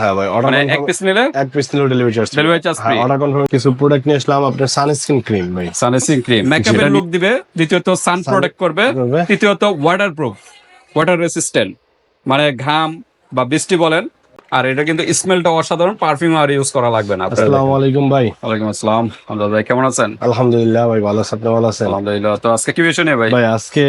হ্যাঁ ভাই অর্ডার মানে এক পিস নিলে? এক পিস নিলেও delivery charge Delivery charge free। Order confirm কিছু প্রোডাক্ট নিয়ে আসলাম আপনার সানস্ক্রিন ক্রিম ভাই। সানস্ক্রিন ক্রিম মেকআপের লুক দিবে দ্বিতীয়ত সান প্রোটেক্ট করবে। তৃতীয়ত ওয়াটার প্রুফ ওয়াটার রেসিস্ট্যান্ট মানে ঘাম বা বৃষ্টি বলেন আর এটা কিন্তু স্মেলটা অসাধারণ পারফিউম আর ইউজ করা লাগবে না আসসালামু আলাইকুম ভাই। ওয়ালাইকুম আসসালাম। আমদাদ ভাই কেমন আছেন? আলহামদুলিল্লাহ ভাই ভালো আছেন ভালো আছেন? আলহামদুলিল্লাহ। তো আজকে কি বিষয় নিয়ে ভাই? ভাই আজকে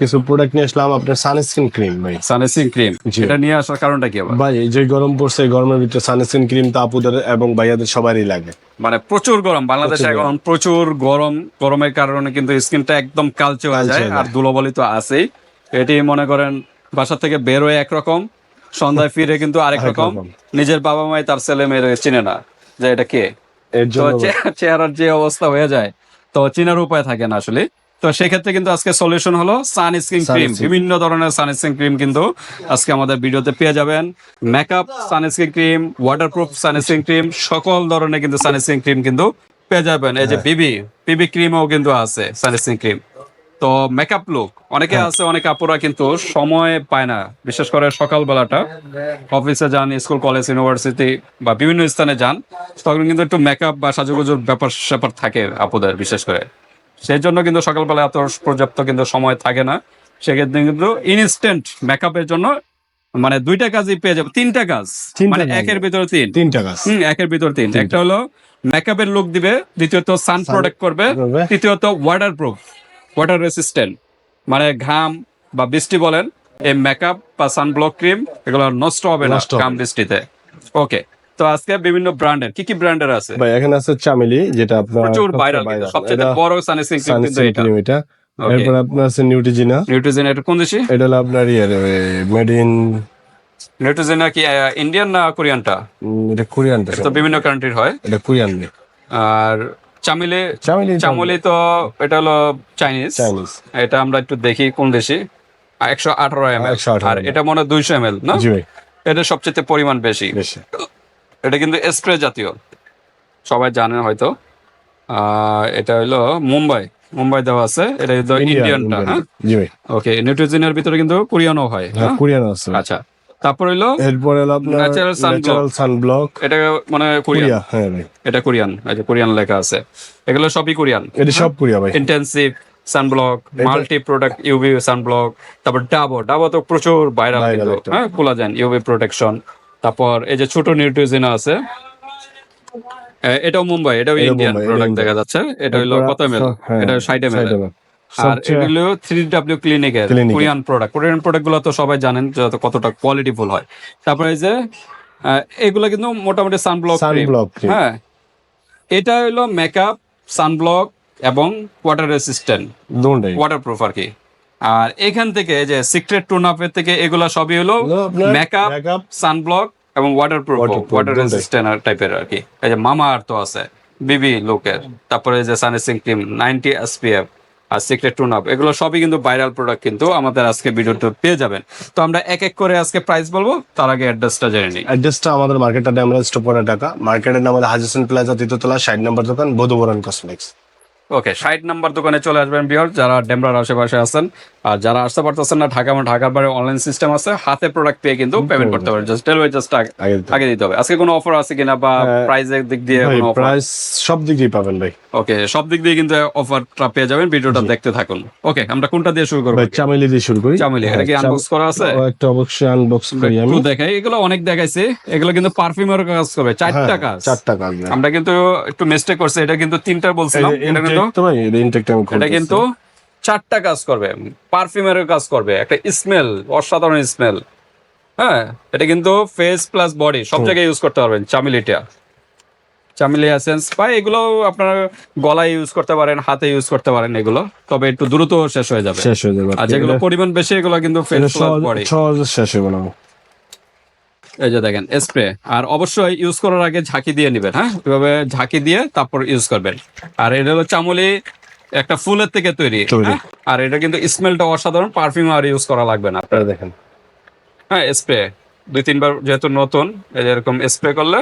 কিছু প্রোডাক্ট নিয়ে আসলাম আপনার সানস্ক্রিন ক্রিম ভাই। সানস্ক্রিন ক্রিম এটা নিয়ে আসার কারণটা কি ভাই এই যে গরম পড়ছে গরমের ভিতরে সানস্ক্রিন ক্রিম তো আপুদের এবং ভাইয়াদের সবারই লাগে। মানে প্রচুর গরম বাংলাদেশে প্রচুর এখন প্রচুর গরম গরমের কারণে কিন্তু স্কিনটা একদম কালচে হয়ে যায় আর ধুলোবলি তো আছেই। এটি মনে করেন বাসা থেকে বের হয়ে একরকম সন্ধ্যায় ফিরে কিন্তু আরেক রকম। নিজের বাবা মাই তার ছেলে মেয়ের চিনে না যে এটা কে? তো চেহারার যে অবস্থা হয়ে যায় তো চিনার উপায় থাকে না আসলে। তো সেক্ষেত্রে কিন্তু আজকে সলিউশন হলো সানস্ক্রিন ক্রিম বিভিন্ন ধরনের সানস্ক্রিন ক্রিম কিন্তু আজকে আমাদের ভিডিওতে পেয়ে যাবেন। Makeup sunscreen cream waterproof sunscreen cream সকল ধরনের কিন্তু সানস্ক্রিন ক্রিম কিন্তু পেয়ে যাবেন। এই যে। বিবি বিবি ক্রিমও কিন্তু আছে সানস্ক্রিন ক্রিম তো মেকআপ লুক অনেকে হ্যাঁ। আছে অনেক আপুরা কিন্তু সময় পায় না। বিশেষ করে সকালবেলাটা। অফিসে যান স্কুল কলেজ ইউনিভার্সিটি বা বিভিন্ন স্থানে যান তখন কিন্তু একটু মেকআপ বা সাজুগুজুর ব্যাপার স্যাপার থাকে আপুদের বিশেষ করে। সেই জন্য কিন্তু সকালবেলা এত পর্যাপ্ত কিন্তু সময় থাকে না। সেক্ষেত্রে কিন্তু ইনস্ট্যান্ট মেকআপের জন্য মানে দুইটা কাজই পেয়ে যাবে। তিনটা কাজ। মানে একের ভিতরে তিন। তিনটা গাছ হুম একের ভিতরে তিন। একটা হলো মেকআপের লুক দিবে দ্বিতীয়ত সান প্রোটেক্ট করবে করবে। তৃতীয়ত ওয়াটার প্রুফ ওয়াটার রেসিস্ট্যান্ট মানে ঘাম বা বৃষ্টি বলেন এই মেকআপ বা সানব্লক ক্রিম এগুলো নষ্ট হবে না ঘাম বৃষ্টিতে। ওকে তো আজকে বিভিন্ন ব্র্যান্ডের কি কি ব্র্যান্ডের আছে? ভাই এখানে আছে চামেলি যেটা আপনার প্রচুর ভাইরাল সবচেয়ে বড় সানস্ক্রিন ক্রিম কিন্তু এটা। এরপর আপনার আছে নিউট্রিজিনা নিউট্রিজেন এটা কোন দেশি? এটা হলো আপনার ইয়ে মেড ইন নিউট্রিজেন কি ইন্ডিয়ান না কোরিয়ানটা এটা কোরিয়ান তো বিভিন্ন কান্ট্রির হয়। এটা কোরিয়ান আর চামিলে চামেলি তো এটা হলো চাইনিজ চাইনিজ এটা আমরা একটু দেখি কোন দেশি। একশো আঠারো এম এল আর এটা মনে হয় দুইশো এম এল না? জি এটা সবচেয়ে পরিমাণ বেশি। এটা কিন্তু স্প্রে জাতীয়। সবাই জানেন হয়তো। আহ, এটা হলো মুম্বাই। মুম্বাই দেওয়া আছে। এটা ইন্ডিয়ানটা হ্যাঁ? ওকে নিউট্রিজেনের ভিতরে কিন্তু কোরিয়ানও হয় হ্যাঁ হ্যাঁ? কোরিয়ান আছে। আচ্ছা। তারপর হলো এরপর হলো আপনার ন্যাচারাল সানব্লক এটা মানে কোরিয়ান। কোরিয়া হ্যাঁ ভাই। এটা কোরিয়ান এই যে কোরিয়ান লেখা আছে। এগুলো সবই কোরিয়ান। এটা সব কোরিয়া ভাই। Intensive sunblock multi product UV sunblock তারপর ডাবো ডাবো তো প্রচুর ভাইরাল কিন্তু। হ্যাঁ কোলাজেন ইউভি প্রোটেকশন তারপর এই যে ছোট নিউট্রিজিন আছে এটাও মুম্বাই এটাও ইন্ডিয়ান প্রোডাক্ট দেখা যাচ্ছে। এটা হলো এরপর কত এমএল হ্যাঁ, এটা ষাট এমএল 60 ml আর এগুলো থ্রি ডাব্লিউ ক্লিনিকের কোরিয়ান প্রোডাক্ট কোরিয়ান প্রোডাক্টগুলো তো সবাই জানেন যে কতটা কোয়ালিটিফুল হয়। তারপরে যে এগুলো কিন্তু মোটামুটি সানব্লক cream। হ্যাঁ। এটা হলো মেকআপ সানব্লক এবং ওয়াটার রেসিস্ট্যান্ট দুটাই। ওয়াটারপ্রুফ আর কি। আর এখান থেকে যে সিক্রেট টুনাপের থেকে এগুলো সবই হলো মেকআপ সানব্লক এবং ওয়াটারপ্রুফ Waterproof, ওয়াটার রেসিস্ট্যান্ট টাইপের আর কি। এই যে মামা আর্থ আছে বিবি লোকের তারপরে যে সানস্ক্রিন ক্রিম নাইনটি এসপিএফ আর সিক্রেট টুনাপ এগুলো সবই কিন্তু ভাইরাল প্রোডাক্ট কিন্তু আমাদের আজকে ভিডিওতে পেয়ে যাবেন। তো আমরা এক এক করে আজকে প্রাইস বলব, তার আগে অ্যাড্রেসটা জেনে নিই। অ্যাড্রেসটা আমাদের মার্কেটটা ড্যামরাজ স্টোপনা টাকা মার্কেটের নাম আমাদের হাজিসন প্লাজা তৃতীয়তলা ষাট নম্বর দোকান বধুবরণ কসমেটিক্স ওকে ষাট নাম্বার দোকানে চলে আসবেন বিহার যারা ডেমরার আশেপাশে আছেন। আর যারা আসতে পারতেছেন না ঢাকা এবং ঢাকার বাইরে অনলাইন সিস্টেম আছে হাতে প্রোডাক্ট পেয়ে কিন্তু পেমেন্ট করতে পারেন জাস্ট ডেলিভারি জাস্ট আগে দিতে হবে। আজকে কোনো অফার আছে কিনা বা হ্যাঁ। প্রাইসের দিক দিয়ে কোনো অফার প্রাইস সব দিক দিয়ে পাবেন ভাই। ওকে সব দিক দিয়ে কিন্তু অফারটা পেয়ে যাবেন। ভিডিওটা দেখতে থাকুন। ওকে আমরা কোনটা দিয়ে শুরু করব? ভাই চামেলি দিয়ে শুরু করি। চামেলি, এটা কি হ্যাঁ, unbox করা আছে? একটা অবশ্যই আনবক্স করি আমি। দেখাই। এগুলো অনেক দেখাইছে। এগুলো কিন্তু পারফিউমের কাজ করবে। চারটা টাকা কাজ। টাকা আমরা কিন্তু একটু মিস্টেক করছি। এটা কিন্তু তিনটা বলছিলাম। এটা কিন্তু ইনটেকটা আমি এটা কিন্তু চারটা কাজ করবে পারফিউমের কাজ করবে একটা স্মেল অসাধারণ স্মেল। হ্যাঁ এটা কিন্তু ফেস প্লাস বডি সব জায়গায় ইউজ করতে পারবেন চামিলিটা। চামিলি এসেন্স বা এগুলো আপনার গলায় ইউজ করতে পারেন হাতে ইউজ করতে পারেন এগুলো তবে একটু দ্রুত শেষ হয়ে যাবে। শেষ হয়ে যাবে। আর যেগুলো পরিমাণ বেশি এগুলো কিন্তু ফেস প্লাস বডি সহজে শেষ না এই যে দেখেন স্প্রে আর অবশ্যই ইউজ করার আগে ঝাঁকি দিয়ে নেবেন হ্যাঁ? এভাবে ঝাঁকি দিয়ে তারপর ইউজ করবেন। আর এটা হলো চামলি একটা ফুলের থেকে তৈরি। হ্যাঁ? আর এটা কিন্তু স্মেলটা অসাধারণ পারফিউম আর ইউজ করা লাগবে না। আপনারা দেখেন। হ্যাঁ স্প্রে দুই তিনবার যেহেতু নতুন এরকম স্প্রে করলে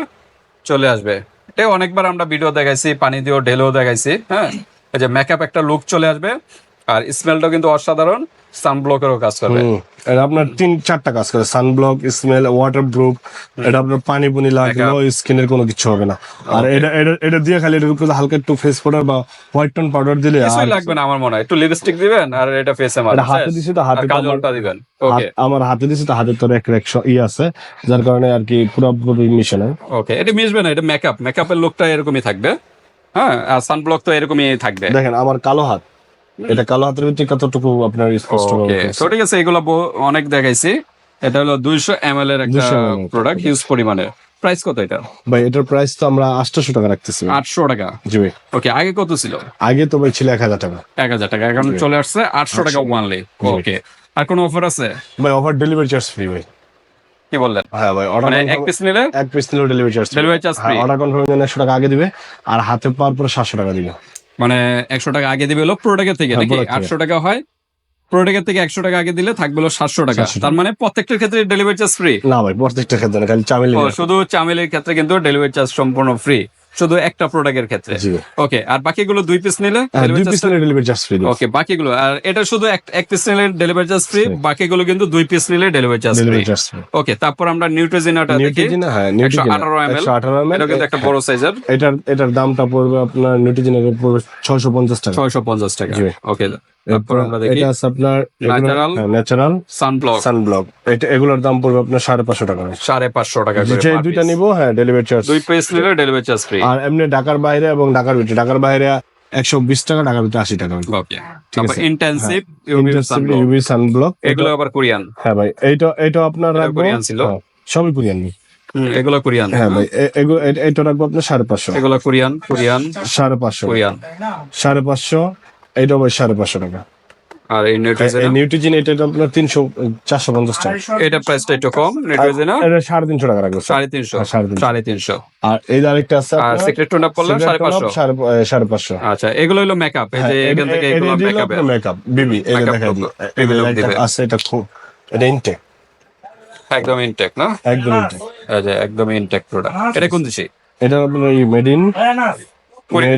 চলে আসবে। এটা অনেকবার আমরা ভিডিও দেখাইছি পানি দিয়েও ঢেলেও দেখাইছি হ্যাঁ? এই যে মেকআপ একটা লুক চলে আসবে আর স্মেলটাও কিন্তু অসাধারণ। সানব্লকেরও কাজ। এটা আপনার তিন চারটা কাজ করে। সানব্লক স্মেল ওয়াটার প্রুফ এটা আপনার পানি বুনি লাগলেও স্কিনের কোনো কিছু হবে না। আর এটা এটা এটা দিয়ে খালি এটার উপরে হালকা একটু ফেস পাউডার বা হোয়াইট টোন পাউডার দিলে আর লাগবে না আমার মনে হয়। একটু লিপস্টিক দিবেন আর এটা ফেসে মারবেন হাতে দিছি তো হাতে কাজলটা দিবেন। ওকে আমার হাতে দিছি তো হাতের তোর এক এক ই আছে যার কারণে আর কি পুরোপুরি মিশে না ওকে এটা মিশবে না এটা মেকআপ মেকআপের লুকটা এরকমই থাকবে। হ্যাঁ আর সানব্লক তো এরকমই থাকবে। দেখেন আমার কালো হাত। এটা কালো হাতের ভিতরে কতটুকু আপনার স্পষ্ট তো ঠিক আছে এগুলো অনেক দেখাইছি। এটা হলো দুইশো এম এল এর একটা প্রোডাক্ট হিউজ পরিমাণে। প্রাইস কত এটা? ভাই এটার প্রাইস তো আমরা আটশোশো টাকা রাখতেছি। আটশো টাকা? জি ভাই। ওকে আগে কত ছিল? আগে তো ভাই ছিল এক হাজার টাকা। এক হাজার টাকা এখন চলে আসছে আটশো টাকা ওয়ানলি ওকে আর কোনো অফার আছে? ভাই অফার ডেলিভারি চার্জ ফ্রি ভাই। কি বললেন? হ্যাঁ ভাই অর্ডার মানে এক পিস নিলে? এক পিস নিলেও delivery charge delivery charge free order confirmation একশো টাকা আগে দিবে আর হাতে পাওয়ার পরে সাতশো টাকা দিবে। মানে একশো টাকা আগে দিবে হলো প্রোডাক্টের থেকে হ্যাঁ, নাকি? আটশো টাকা হয় প্রোডাক্টের থেকে একশো টাকা আগে দিলে থাকবে হলো সাতশো টাকা। তার মানে প্রত্যেকটার ক্ষেত্রে ডেলিভারি চার্জ ফ্রি না ভাই প্রত্যেকটা ক্ষেত্রে খালি চামিলি শুধু চামেলের ক্ষেত্রে কিন্তু ডেলিভারি চার্জ সম্পূর্ণ ফ্রি শুধু একটা প্রোডাক্টের ক্ষেত্রে। ওকে আর বাকিগুলো দুই পিস নিলে হ্যাঁ, দুই পিস নিলে ডেলিভারি চার্জ ফ্রি ওকে বাকিগুলো আর এটা শুধু এক- পিস নিলে ডেলিভারি চার্জ ফ্রি বাকিগুলো কিন্তু দুই পিস নিলে ডেলিভারি চার্জ ফ্রি ওকে তারপর আমরা নিউট্রিজিনাটা দেখি। নিউট্রিজিনা হ্যাঁ নিউট্রিজিনা আঠারো এম এল একশো আঠারো এম এটা কিন্তু একটা বড় সাইজের এটার এটার দামটা পড়বে আপনার নিউট্রিজিনের পড়বে ছয়শো পঞ্চাশ টাকা। ছয়শো পঞ্চাশ টাকা। ওকে তারপর আমরা দেখি এটা আছে আপনার Natural ন্যাচারাল সানব্লক সানব্লক এটা এগুলোর দাম পড়বে আপনার সাড়ে পাঁচশো টাকা সাড়ে পাঁচশো টাকা করে যে দুইটা নিবো হ্যাঁ ডেলিভারি চার্জ দুই পিস নিলে ডেলিভারি চার্জ ফ্রি আর এমনি ঢাকার বাইরে এবং ঢাকার ভিতরে। ঢাকার বাইরে একশো বিশ টাকা ঢাকার ভিতরে আশি টাকা ওকে তারপর আছে। ইন্টেনসিভ ইউভি সানব্লক এগুলো আবার কোরিয়ান হ্যাঁ ভাই এইটা এইটা আপনার রাখব। কোরিয়ান ছিল? হ্যাঁ, সবই কোরিয়ান এগুলো কোরিয়ান হ্যাঁ ভাই এগুলো এটা রাখব আপনার সাড়ে পাঁচশো। এগুলো কোরিয়ান কোরিয়ান সাড়ে পাঁচশো। কোরিয়ান সাড়ে পাঁচশো। এইটা ভাই সাড়ে পাঁচশো টাকা। আর এই নিউট্রিজিনা এটা আপনার তিনশো চারশো পঞ্চাশ টাকা। এটা প্রাইসটা একটু কম নিউট্রিজিনা এটা সাড়ে তিনশো টাকা রাখব স্যার। সাড়ে তিনশো হ্যাঁ, সাড়ে তিনশো। সাড়ে তিনশো। আর এই আরেকটা আছে আর সিক্রেট টোন আপ সাড়ে পাঁচশো। সাড়ে সাড়ে পাঁচশো। আচ্ছা এগুলো হলো মেকআপ এই যে এখান থেকে এগুলো মেকআপ মেকআপ বিবি এটা দেখাই look দিবে। আছে এটা খুব এটা ইনটেক একদম ইনটেক না? একদম ইনটেক যে একদম ইনটেক প্রোডাক্ট এটা কোন দেশে? এটা আপনার মেড ইন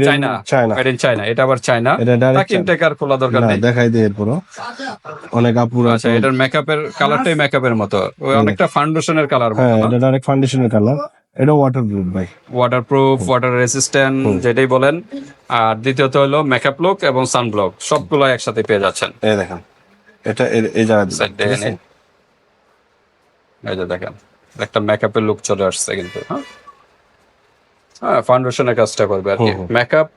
চায়না চায়না এটা আবার চায়না খোলা দরকার নেই দেখাই অনেক আপুর আচ্ছা আছে এটার মেকআপের কালারটাই মেকআপের মতো অনেকটা ফাউন্ডেশনের কালার এটা ডাইরেক্ট ফাউন্ডেশনের কালার এটা ভাই ওয়াটারপ্রুফ ওয়াটার রেসিস্ট্যান্ট যেটাই বলেন। আর দ্বিতীয়ত হলো মেকআপ লুক এবং সানব্লক সবগুলো একসাথে পেয়ে যাচ্ছেন। এই দেখেন। এটা এ- এই জায়গা Side দিয়ে এনে। এই যে দেখেন। একটা মেকআপের লুক চলে আসছে কিন্তু হ্যাঁ? হ্যাঁ ফাউন্ডেশনের কাজটা করবে আর কি। মেকআপ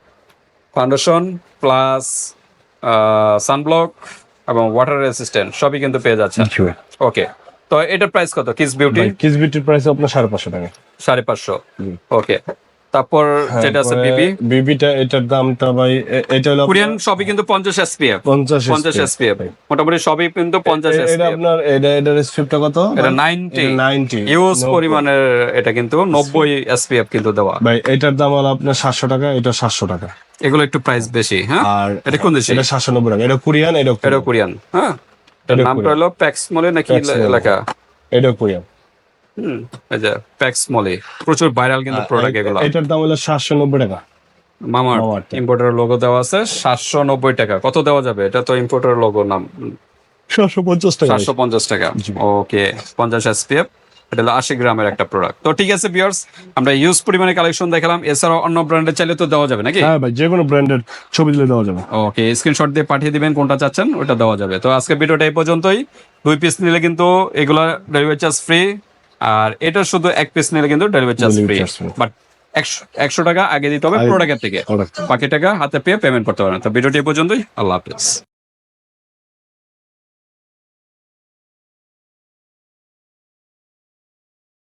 ফাউন্ডেশন প্লাস সানব্লক এবং ওয়াটার রেসিস্ট্যান্ট সবই কিন্তু পেয়ে যাচ্ছে। ওকে তো এটার প্রাইস কত? কিস বিউটি কিস বিউটির প্রাইস আপনার সাড়ে পাঁচশো টাকা। সাড়ে পাঁচশো। ওকে তারপর যেটা আছে বিবি? বিবিটা এটার দামটা ভাই এটা হলো কোরিয়ান সবই কিন্তু পঞ্চাশ এসপিএফ পঞ্চাশ পঞ্চাশ এসপিএফ মোটামুটি সবই কিন্তু পঞ্চাশ এটা আপনার এটা এটার স্পিডটা কত? এটা নাইনটি নাইনটি ইউজ পরিমাণের এটা কিন্তু নব্বই এসপিএফ কিন্তু দেওয়া। ভাই এটার দাম হলো আপনার সাতশো টাকা এটা সাতশো টাকা। এগুলো একটু প্রাইস বেশি হ্যাঁ? আর এটা কোন দেশে? এটা সাতশো নব্বই টাকা। এটা কোরিয়ান এটা এটা কোরিয়ান। হ্যাঁ? এটার এটা নামটা হলো প্যাক্স মলে নাকি। লেখা? এটা কোরিয়ান। হুম। এই যে প্যাক্স মলে প্রচুর ভাইরাল কিন্তু প্রোডাক্ট এগুলো। এটার দাম হলো সাতশো নব্বই টাকা। মামার ইম্পোর্টার লোগো দেওয়া আছে সাতশো নব্বই টাকা। কত দেওয়া যাবে? এটা তো ইম্পোর্টার লোগো নাম। সাতশো পঞ্চাশ টাকা। সাতশো পঞ্চাশ টাকা। ওকে পঞ্চাশ এসপিএফ এটা হলো আশি গ্রামের একটা প্রোডাক্ট তো ঠিক আছে বিয়ার্স আমরা ইউজ পরিমাণে কালেকশন দেখালাম। এছাড়াও অন্য ব্র্যান্ডের চাইলে তো দেওয়া যাবে নাকি? হ্যাঁ ভাই যে কোনো ব্র্যান্ডের ছবি দিলে দেওয়া যাবে। ওকে স্ক্রিনশট দিয়ে পাঠিয়ে দিবেন কোনটা চাচ্ছেন ওটা দেওয়া যাবে। তো আজকে ভিডিওটা এই পর্যন্তই। দুই পিস নিলে কিন্তু এগুলা ডেলিভারি চার্জ ফ্রি আর এটা শুধু এক পিস নিলে কিন্তু ডেলিভারি চার্জ ফ্রি বাট একশো একশো টাকা আগে দিতে হবে প্রোডাক্টের থেকে। বাকি টাকা হাতে পেয়ে পেমেন্ট করতে পারেন। তো ভিডিওটি পর্যন্তই। আল্লাহ হাফিজ।